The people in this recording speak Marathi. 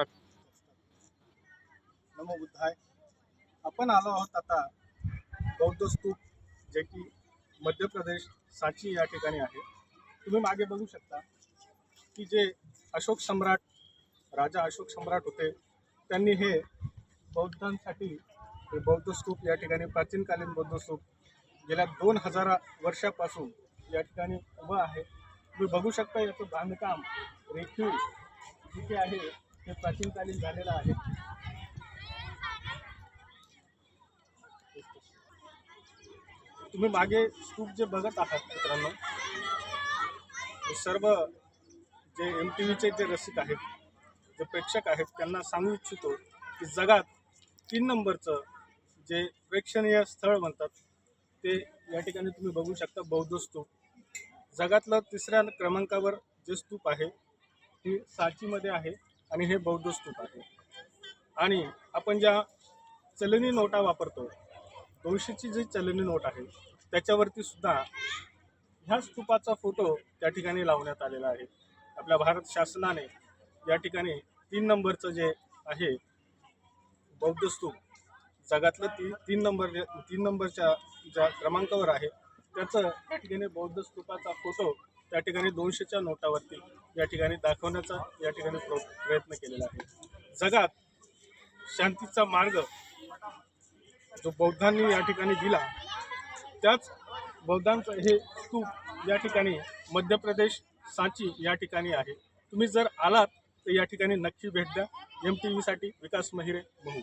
स्टार्ट नमो बुद्धाय. आपण आलो आहोत आता बौद्ध स्तूप जे की मध्य प्रदेश साची या ठिकाणी आहे. तुम्ही मागे बघू शकता की जे अशोक सम्राट राजा अशोक सम्राट होते त्यांनी हे बौद्धांसाठी हे बौद्ध स्तूप या ठिकाणी प्राचीनकालीन बौद्ध स्तूप गेल्या दोन हजार वर्षापासून या ठिकाणी उभं आहे. तुम्ही बघू शकता याचं बांधकाम रेखीव जिथे आहे. ते प्राचीनकालीन झालेलं आहे. तुम्ही मागे स्तूप जे बघत आहात मित्रांनो सर्व जे एम टी व्हीचे जे रसिक आहेत जे प्रेक्षक आहेत त्यांना सांगू इच्छितो की जगात तीन नंबरचं जे प्रेक्षणीय स्थळ म्हणतात ते या ठिकाणी तुम्ही बघू शकता बौद्ध स्तूप. जगातलं तिसऱ्या क्रमांकावर जे स्तूप आहे ती साचीमध्ये आहे. आणि हे बौद्ध स्तूप आहे. आणि आपण ज्या चलनी नोटा वापरतो दोनशेची जी चलनी नोट आहे त्याच्यावरती सुद्धा ह्या स्तूपाचा फोटो त्या ठिकाणी लावण्यात आलेला आहे. आपल्या भारत शासनाने या ठिकाणी तीन नंबरचं जे आहे बौद्ध स्तूप जगातलं ती तीन नंबर तीन नंबरच्या ज्या क्रमांकावर आहे त्याचं त्या ठिकाणी बौद्ध स्तूपाचा फोटो त्या ठिकाणी दोनशेच्या नोटावरती या ठिकाणी दाखवण्याचा या ठिकाणी प्रयत्न केलेला आहे. जगात शांतीचा मार्ग जो बौद्धांनी या ठिकाणी दिला त्याच बौद्धांचं हे स्तूप या ठिकाणी मध्य प्रदेश सांची या ठिकाणी आहे. तुम्ही जर आलात तर या ठिकाणी नक्की भेट द्या. एम टी व्हीसाठी विकास महिरे बहु